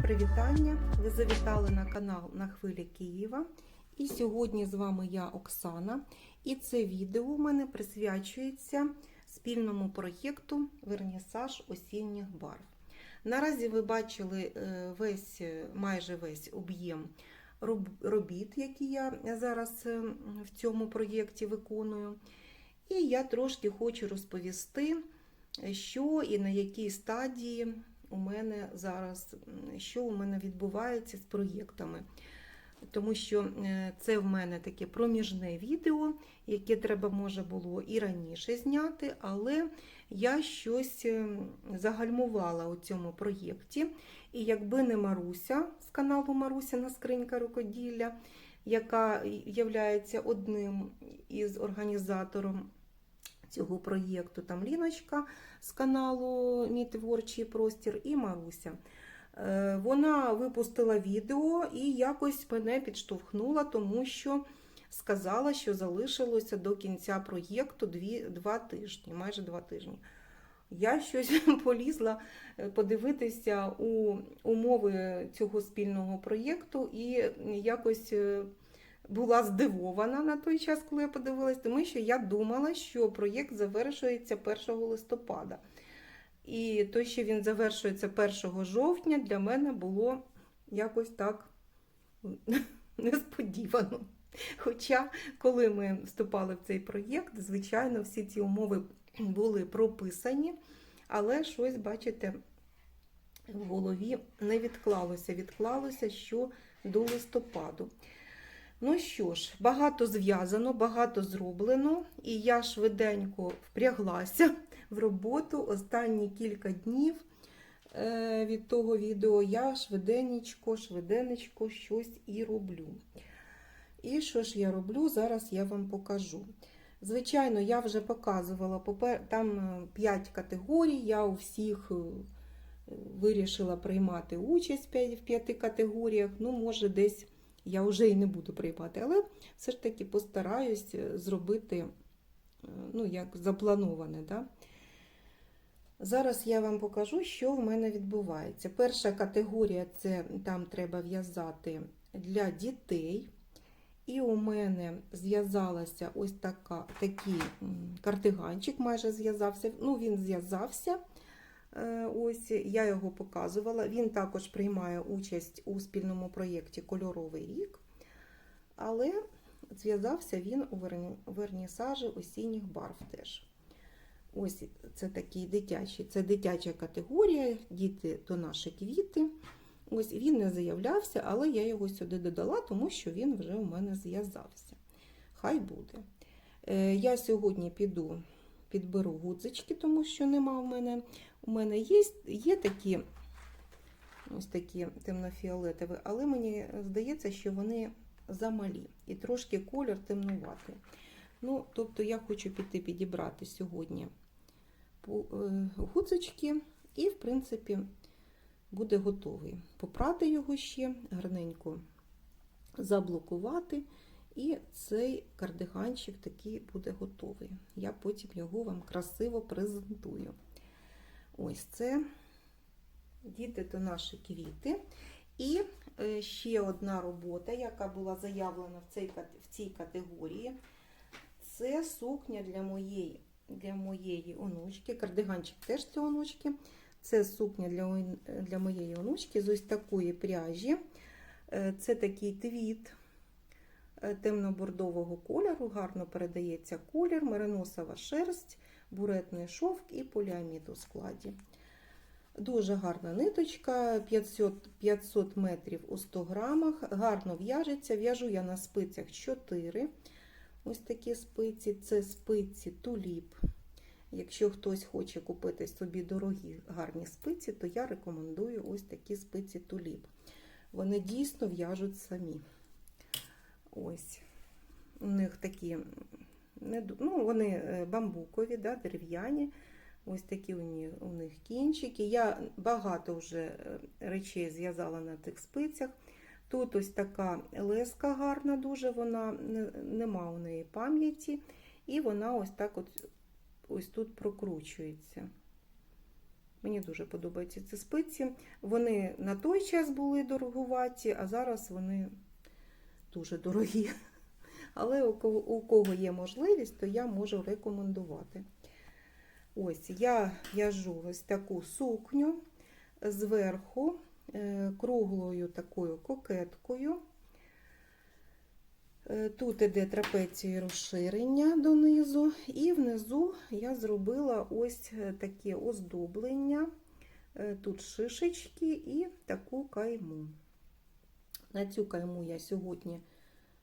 привітання! Ви завітали на канал на хвилі Києва. І сьогодні з вами я, Оксана. І це відео у мене присвячується спільному проєкту Вернісаж осінніх барв. Наразі ви бачили е, весь, майже весь об'єм робіт, які я зараз е, в цьому проєкті виконую. І я трошки хочу розповісти, що і на якій стадії у мене зараз, що у мене відбувається з проєктами. Тому що е, це в мене таке проміжне відео, яке треба може було і раніше зняти, але я щось е, загальмувала у цьому проєкті. І якби не Маруся з каналу Марусіна скринька рукоділля, яка є одним із організатором цього проєкту, там Ліночка з каналу Мій творчий простір і Маруся. Е, Вона випустила відео і якось мене підштовхнула, тому що сказала, що залишилося до кінця проєкту два тижні, майже два тижні. Я щось полізла е, подивитися у умови цього спільного проєкту і якось е, була здивована на той час, коли я подивилась, тому що я думала, що проєкт завершується 1 листопада. І то, що він завершується 1 жовтня, для мене було якось так несподівано. Хоча, коли ми вступали в цей проєкт, звичайно, всі ці умови були прописані, але щось, бачите, в голові не відклалося. Відклалося що до листопаду. Ну що ж, багато зв'язано, багато зроблено, і я швиденько впряглася в роботу останні кілька днів е, від того відео я швиденечко, швиденечко щось і роблю. І що ж я роблю, зараз я вам покажу. Звичайно, я вже показувала, там 5 категорій, я у всіх е, вирішила приймати участь в 5 в п'яти категоріях. Ну, може, десь я вже і не буду приймати, але все ж таки постараюсь е, зробити, е, ну, як заплановане. Да? Зараз я вам покажу, що в мене відбувається. Перша категорія це там треба в'язати для дітей. І у мене зв'язалася ось така, такий м, кардиганчик, майже зв'язався. Ну, він зв'язався. Е, Ось я його показувала. Він також приймає участь у спільному проєкті Кольоровий рік, але зв'язався він у верні- вернісажі осінніх барв теж. Ось це такий дитячий, це дитяча категорія, діти то наші квіти. Ось він не заявлявся, але я його сюди додала, тому що він вже у мене зв'язався. Хай буде. Е, Я сьогодні піду, підберу гудзички, тому що нема в мене. У мене є, є такі ось такі темнофіолетові, але мені здається, що вони замалі і трошки колір темнуватий. Ну, тобто я хочу піти підібрати сьогодні е, і, в принципі, буде готовий. Попрати його ще, гарненько заблокувати, і цей кардиганчик такий буде готовий. Я потім його вам красиво презентую. Ось це діти то наші квіти. І е, ще одна робота, яка була заявлена в цій, в цій категорії, це сукня для моєї, для моєї онучки. Кардиганчик теж для онучки. Це сукня для, для моєї онучки з ось такої пряжі. Е, Це такий твіт е, темно-бордового кольору, гарно передається колір, мериносова шерсть, буретний шовк і поліамід у складі. Дуже гарна ниточка, 500, 500 метрів у 100 грамах, гарно в'яжеться. В'яжу я на спицях 4. Ось такі спиці, це спиці туліп. Якщо хтось хоче купити собі дорогі гарні спиці, то я рекомендую ось такі спиці туліп. Вони дійсно в'яжуть самі. Ось. У них такі, ну, вони е, бамбукові, да, дерев'яні. Ось такі у них, кінчики. Я багато вже е, речей зв'язала на тих спицях. Тут ось така леска гарна, дуже вона нема у неї пам'яті. І вона ось так от ось тут прокручується. Мені дуже подобаються ці спиці. Вони на той час були дороговаті, а зараз вони дуже дорогі. Але у кого, є можливість, то я можу рекомендувати. Ось я в'яжу ось таку сукню зверху е, круглою такою кокеткою. Е, Тут іде трапецію розширення донизу, і внизу я зробила ось е, таке оздоблення. Тут шишечки і таку кайму. На цю кайму я сьогодні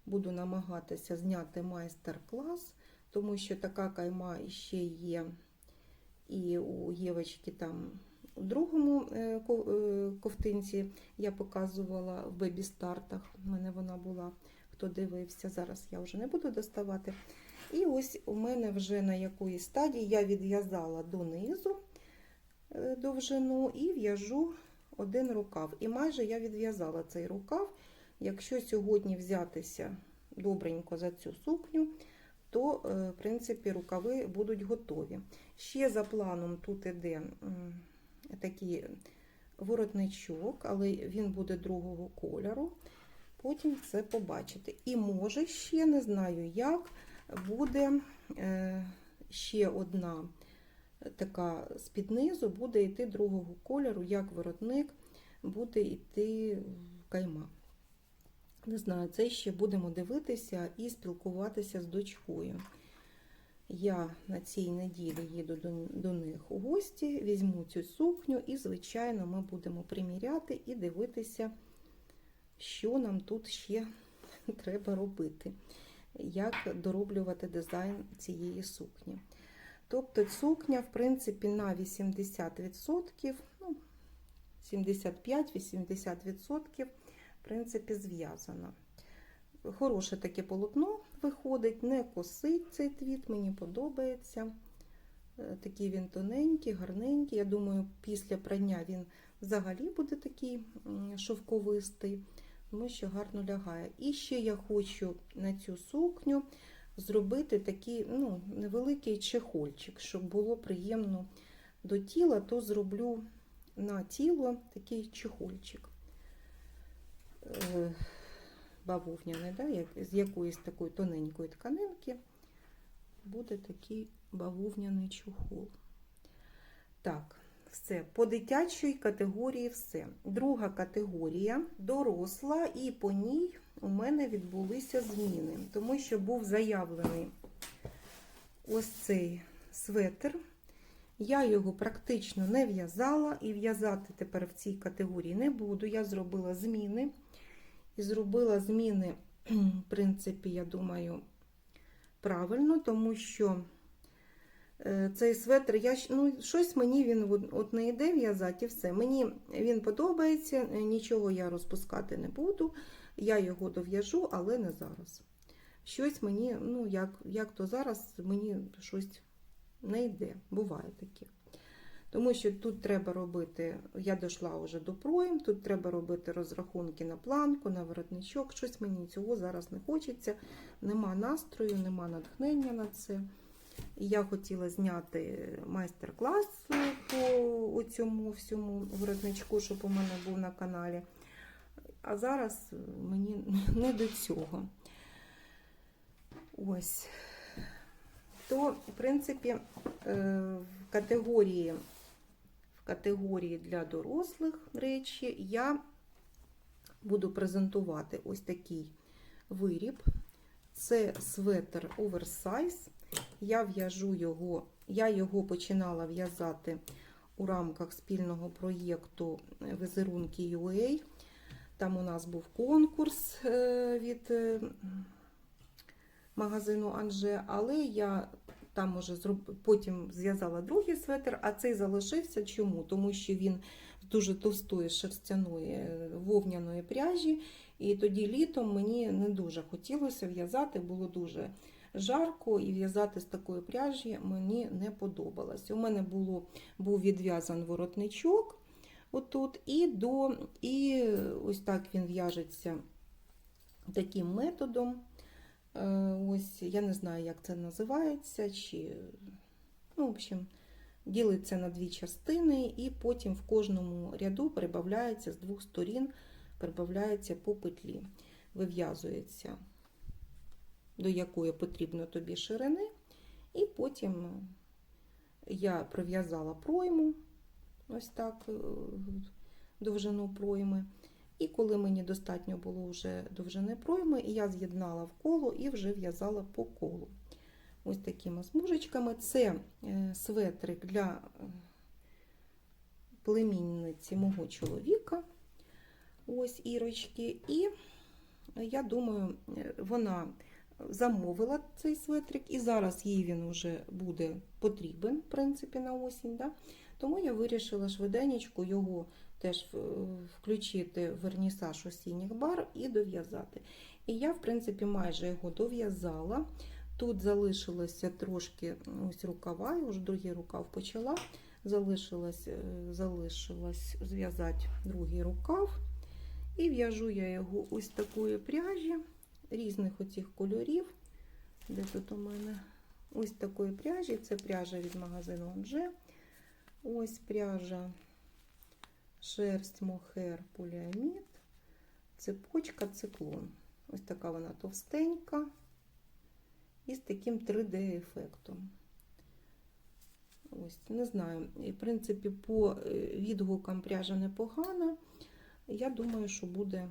буду намагатися зняти майстер-клас, тому що така кайма ще є і у Євочки там у другому е, е, ковтинці я показувала в бебі-стартах. У мене вона була, хто дивився, зараз я вже не буду доставати. І ось у мене вже на якоїсь стадії я відв'язала донизу е, довжину і в'яжу один рукав. І майже я відв'язала цей рукав. Якщо сьогодні взятися добренько за цю сукню, то, е, в принципі, рукави будуть готові. Ще за планом тут іде такий воротничок, але він буде другого кольору. Потім це побачите. І може ще не знаю як, буде е, ще одна така з-під низу, буде йти другого кольору, як воротник, буде йти кайма. Не знаю, це ще будемо дивитися і спілкуватися з дочкою. Я на цій неділі їду до, до них у гості, візьму цю сукню і, звичайно, ми будемо приміряти і дивитися, що нам тут ще треба робити, як дороблювати дизайн цієї сукні. Тобто сукня, в принципі, на 80%, ну, 75-80%, в принципі, зв'язана. Хороше таке полотно виходить, не косить цей твіт, мені подобається. Е, Такий він тоненький, гарненький. Я думаю, після прання він взагалі буде такий шовковистий, тому що гарно лягає. І ще я хочу на цю сукню зробити такий ну, невеликий чехольчик, щоб було приємно до тіла, то зроблю на тіло такий чехольчик. Е, Бавовняний, да? як- з якоїсь такої тоненької тканинки буде такий бавовняний чохол. Так, все. По дитячій категорії все. Друга категорія доросла, і по ній у мене відбулися зміни, тому що був заявлений ось цей светр. Я його практично не в'язала і в'язати тепер в цій категорії не буду. Я зробила зміни. І зробила зміни, в принципі, я думаю, правильно, тому що е, цей светр, я, ну, щось мені він от, не йде в'язати і все. Мені він подобається, е, нічого я розпускати не буду. Я його дов'яжу, але не зараз. Щось мені, ну, як, як то зараз, мені щось не йде. Буває таке. Тому що тут треба робити, я дійшла вже до проєм, тут треба робити розрахунки на планку, на воротничок. Щось мені цього зараз не хочеться. Нема настрою, нема натхнення на це. І я хотіла зняти майстер-клас по цьому всьому воротничку, щоб у мене був на каналі. А зараз мені не до цього. Ось. То, в принципі, е, в категорії категорії для дорослих речі я буду презентувати ось такий виріб. Це светр оверсайз. Я в'яжу його, я його починала в'язати у рамках спільного проєкту Візерунки UA. Там у нас був конкурс е, від е, магазину Анже, але я там уже зроб... потім зв'язала другий светр, а цей залишився. Чому? Тому що він з дуже товстої шерстяної е, вовняної пряжі, і тоді літом мені не дуже хотілося в'язати, було дуже жарко, і в'язати з такої пряжі мені не подобалось. У мене було, був відв'язан воротничок отут, і, до, і ось так він в'яжеться таким методом. Е, Ось, я не знаю, як це називається, чи, ну, в общем, ділиться на дві частини, і потім в кожному ряду прибавляється з двох сторін, прибавляється по петлі, вив'язується, до якої потрібно тобі ширини, і потім я пров'язала пройму, ось так, е, довжину пройми. І коли мені достатньо було вже довжини пройми, я з'єднала в коло і вже в'язала по колу. Ось такими смужечками. Це е, светрик для е, племінниці мого чоловіка. Ось Ірочки. І я думаю, е, вона замовила цей светрик, і зараз їй він вже буде потрібен, в принципі, на осінь. Да? Тому я вирішила швиденечко його теж е, включити в вернісаж осінніх бар і дов'язати. І я, в принципі, майже його дов'язала. Тут залишилося трошки ось рукава, я вже другий рукав почала. Залишилось, е, залишилось зв'язати другий рукав. І в'яжу я його ось такої пряжі різних оцих кольорів. Де тут у мене ось такої пряжі. Це пряжа від магазину Анже. Ось пряжа шерсть мохер поліамід, цепочка циклон. Ось така вона товстенька і з таким 3D-ефектом. Ось, не знаю, в принципі, по е, відгукам пряжа непогана. Я думаю, що буде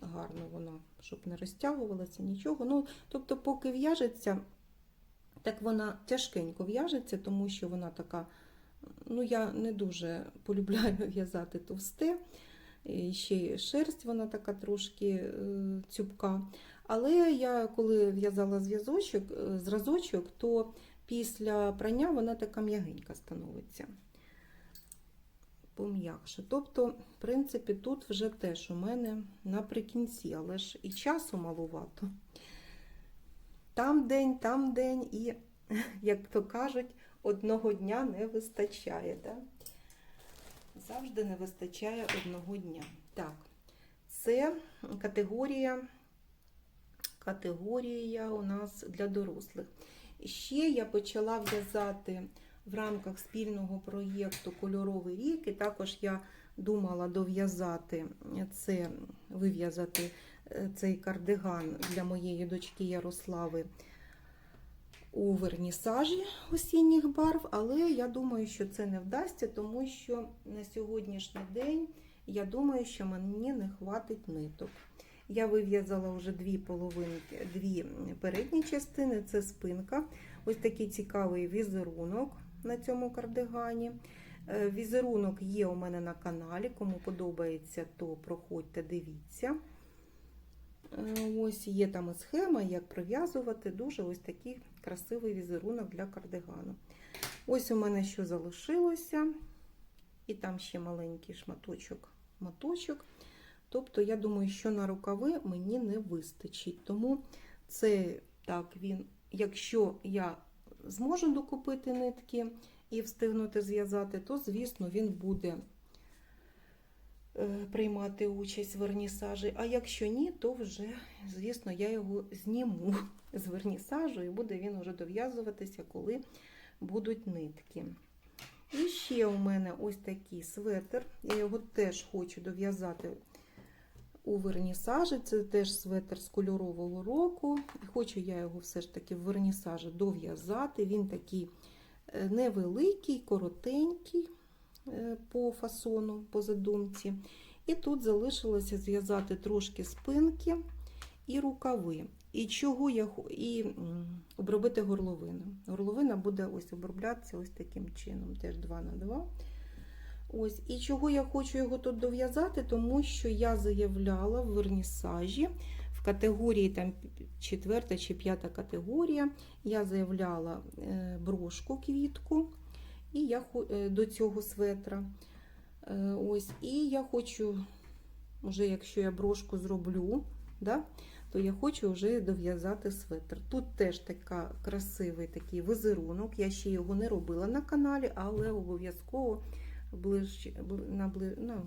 гарно вона, щоб не розтягувалася нічого. Ну, тобто, поки в'яжеться, так вона тяжкенько в'яжеться, тому що вона така. Ну, я не дуже полюбляю в'язати товсте. І ще шерсть, вона така трошки е, цюбка. Але я коли в'язала зв'язочок, е, зразочок, то після прання вона така м'ягенька становиться. Пом'якше. Тобто, в принципі, тут вже теж у мене наприкінці, але ж і часу малувато. Там день, там день, і, як то кажуть, одного дня не вистачає. Да? Завжди не вистачає одного дня. Так, це категорія, категорія у нас для дорослих. Ще я почала в'язати в рамках спільного проєкту Кольоровий рік, і також я думала дов'язати це, вив'язати е, цей кардиган для моєї дочки Ярослави у вернісажі осінніх барв, але я думаю, що це не вдасться, тому що на сьогоднішній день я думаю, що мені не хватить ниток. Я вив'язала вже дві половинки, дві передні частини, це спинка. Ось такий цікавий візерунок на цьому кардигані. Е, Візерунок є у мене на каналі. Кому подобається, то проходьте, дивіться. Е, Ось є там і схема, як прив'язувати. Дуже ось такий красивий візерунок для кардигану. Ось у мене що залишилося, і там ще маленький шматочок моточок. Тобто, я думаю, що на рукави мені не вистачить. Тому це так, він, якщо я зможу докупити нитки і встигнути зв'язати, то, звісно, він буде приймати участь в вернісажі. А якщо ні, то вже, звісно, я його зніму з вернісажу і буде він вже дов'язуватися, коли будуть нитки. І ще у мене ось такий светр. Я його теж хочу дов'язати у вернісажі. Це теж светр з кольорового року. І хочу я його все ж таки в вернісажі дов'язати. Він такий е, невеликий, коротенький е, по фасону, по задумці. І тут залишилося зв'язати трошки спинки і рукави. І чого я і обробити горловину. Горловина буде ось оброблятися ось таким чином, теж 2 на 2. Ось. І чого я хочу його тут дов'язати, тому що я заявляла в вернісажі в категорії там 4 чи 5 категорія, я заявляла е, брошку квітку і я е, до цього светра. Е, ось. І я хочу, вже якщо я брошку зроблю, да, то я хочу вже дов'язати светр. Тут теж така красивий такий визерунок. Я ще його не робила на каналі, але обов'язково ближ, на,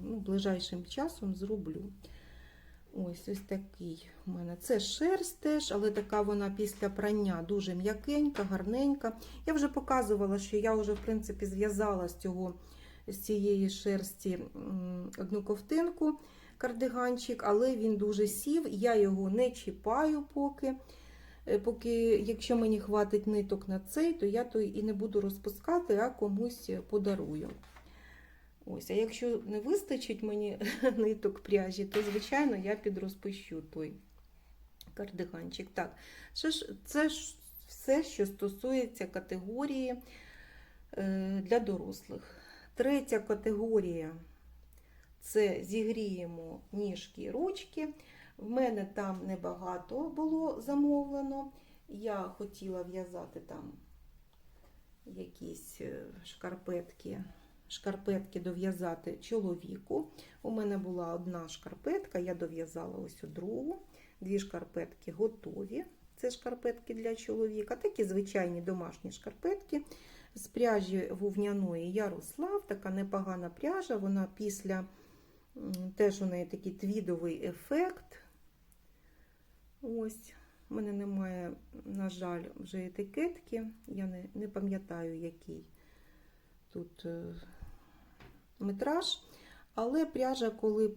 ну, ближайшим часом зроблю. Ось ось такий у мене. Це шерсть теж, але така вона після прання дуже м'якенька, гарненька. Я вже показувала, що я вже, в принципі, зв'язала з цього з цієї шерсті одну ковтинку, кардиганчик, але він дуже сів. Я його не чіпаю поки. Е, Поки, якщо мені хватить ниток на цей, то я то і не буду розпускати, а комусь подарую. Ось, а якщо не вистачить мені ниток пряжі, то, звичайно, я підрозпущу той кардиганчик. Так, це ж, все, що стосується категорії е, для дорослих. Третя категорія це зігріємо ніжки і ручки. В мене там небагато було замовлено. Я хотіла в'язати там якісь е, шкарпетки, шкарпетки дов'язати чоловіку. У мене була одна шкарпетка, я дов'язала ось у другу. Дві шкарпетки готові. Це шкарпетки для чоловіка. Такі звичайні домашні шкарпетки з пряжі вовняної Ярослав. Така непогана пряжа. Вона після теж у неї такий твідовий ефект. Ось. У мене немає, на жаль, вже етикетки. Я не, не пам'ятаю, який тут е, метраж. Але пряжа, коли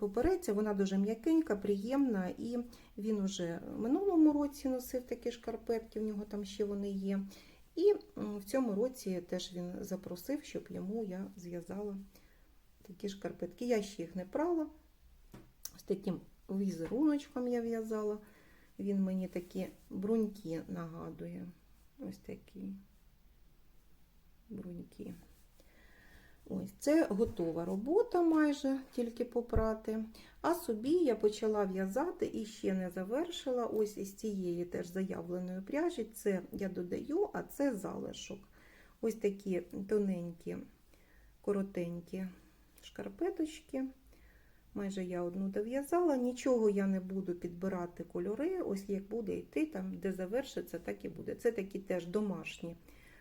попереться, вона дуже м'якенька, приємна. І він уже в минулому році носив такі шкарпетки, в нього там ще вони є. І в цьому році теж він запросив, щоб йому я зв'язала такі шкарпетки. Я ще їх не прала. З таким візеруночком я в'язала. Він мені такі бруньки нагадує. Ось такі бруньки. Ось це готова робота майже тільки попрати. А собі я почала в'язати і ще не завершила. Ось із цієї теж заявленої пряжі. Це я додаю, а це залишок. Ось такі тоненькі, коротенькі шкарпеточки. Майже я одну дов'язала, нічого я не буду підбирати кольори. Ось як буде йти, там, де завершиться, так і буде. Це такі теж домашні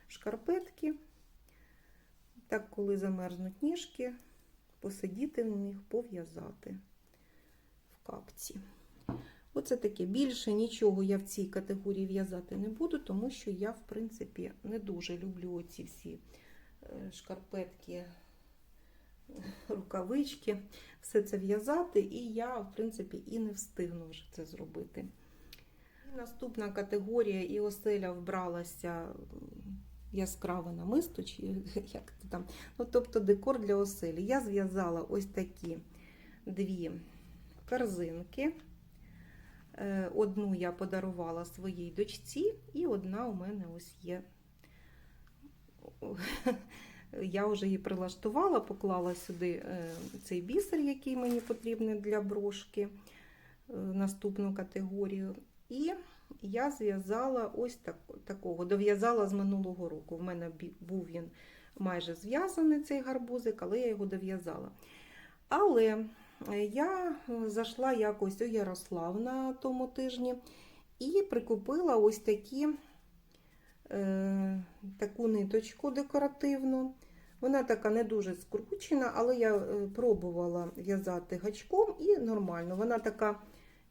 шкарпетки. Так, коли замерзнуть ніжки, посидіти в них, пов'язати в капці. Оце таке. Більше нічого я в цій категорії в'язати не буду, тому що я, в принципі, не дуже люблю оці всі е, шкарпетки, рукавички, все це в'язати, і я, в принципі, і не встигну вже це зробити. І Наступна категорія і оселя вбралася яскраве намисто, чи як це там. Ну, тобто декор для оселі. Я зв'язала ось такі дві корзинки. Е, Одну я подарувала своїй дочці, і одна у мене ось є. Я вже її прилаштувала, поклала сюди е, цей бісер, який мені потрібний для брошки, е, наступну категорію. І я зв'язала ось так, такого, дов'язала з минулого року. В мене був він майже зв'язаний, цей гарбузик, але я його дов'язала. Але е, я зайшла якось у Ярослав на тому тижні і прикупила ось такі, е, таку ниточку декоративну. Вона така не дуже скручена, але я е, пробувала в'язати гачком і нормально. Вона така,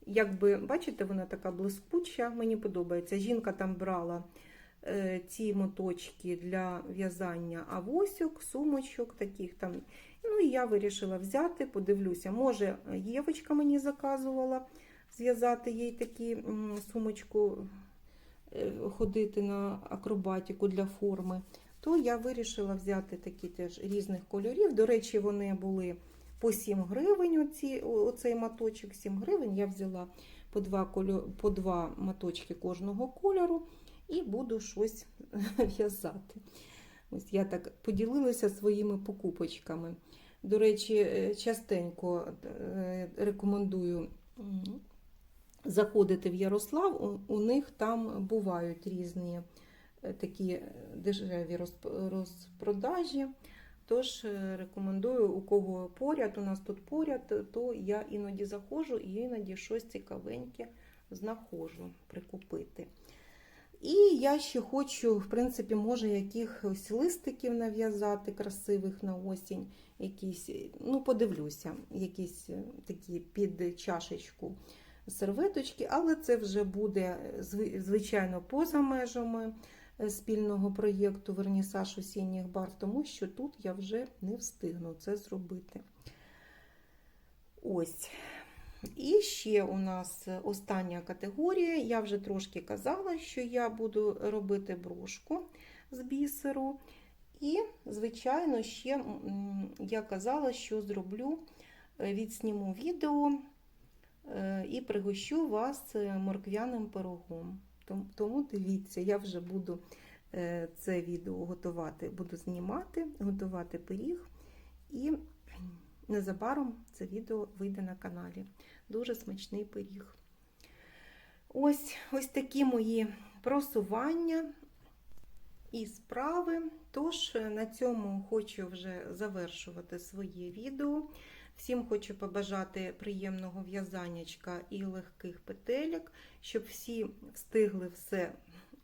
якби, бачите, вона така блискуча, мені подобається. Жінка там брала е, ці моточки для в'язання авосьок, сумочок таких там. Ну і я вирішила взяти, подивлюся. Може, Євочка мені заказувала зв'язати їй такі сумочку, е, ходити на акробатику для форми то я вирішила взяти такі теж різних кольорів. До речі, вони були по 7 гривень. Оці, оцей моточок 7 гривень. Я взяла по два, по два моточки кожного кольору і буду щось в'язати. Ось я так поділилася своїми покупочками. До речі, е, частенько е, рекомендую заходити в Ярослав. У, них там бувають різні е, такі дешеві розп- розпродажі. Тож е, рекомендую, у кого поряд, у нас тут поряд, то я іноді заходжу і іноді щось цікавеньке знаходжу прикупити. І я ще хочу, в принципі, може, якихось листиків нав'язати красивих на осінь, якісь, ну, подивлюся, якісь е, такі під чашечку серветочки, але це вже буде, звичайно, поза межами е, спільного проєкту Вернісаж осінніх барв, тому що тут я вже не встигну це зробити. Ось. І ще у нас остання категорія. Я вже трошки казала, що я буду робити брошку з бісеру. І, звичайно, ще я казала, що зроблю, е, відсніму відео е, і пригощу вас е, морквяним пирогом. Том- Тому дивіться, я вже буду е, це відео готувати, буду знімати, готувати пиріг. І незабаром це відео вийде на каналі. Дуже смачний пиріг. Ось, ось такі мої просування і справи. Тож на цьому хочу вже завершувати своє відео. Всім хочу побажати приємного в'язаннячка і легких петелек, щоб всі встигли все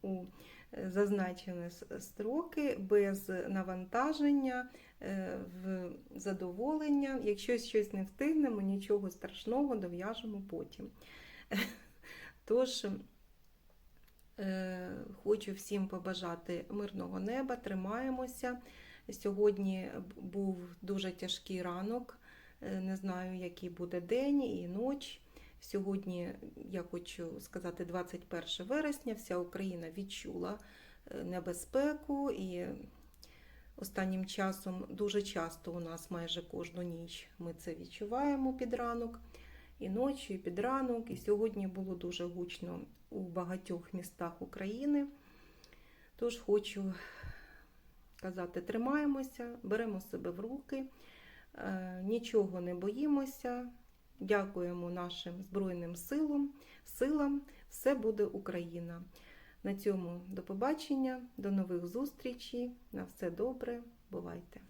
у е, зазначені строки без навантаження, е, в задоволення. Якщо щось не встигнемо, нічого страшного, дов'яжемо потім. Тож, е, хочу всім побажати мирного неба, тримаємося. Сьогодні був дуже тяжкий ранок. Е, Не знаю, який буде день і ніч. Сьогодні, я хочу сказати, 21 вересня, вся Україна відчула е, небезпеку і останнім часом дуже часто у нас майже кожну ніч ми це відчуваємо під ранок, і ночі, і під ранок. І сьогодні було дуже гучно у багатьох містах України. Тож хочу казати, тримаємося, беремо себе в руки, нічого не боїмося. Дякуємо нашим Збройним силам, силам. Все буде Україна. На цьому до побачення, до нових зустрічей. На все добре. Бувайте!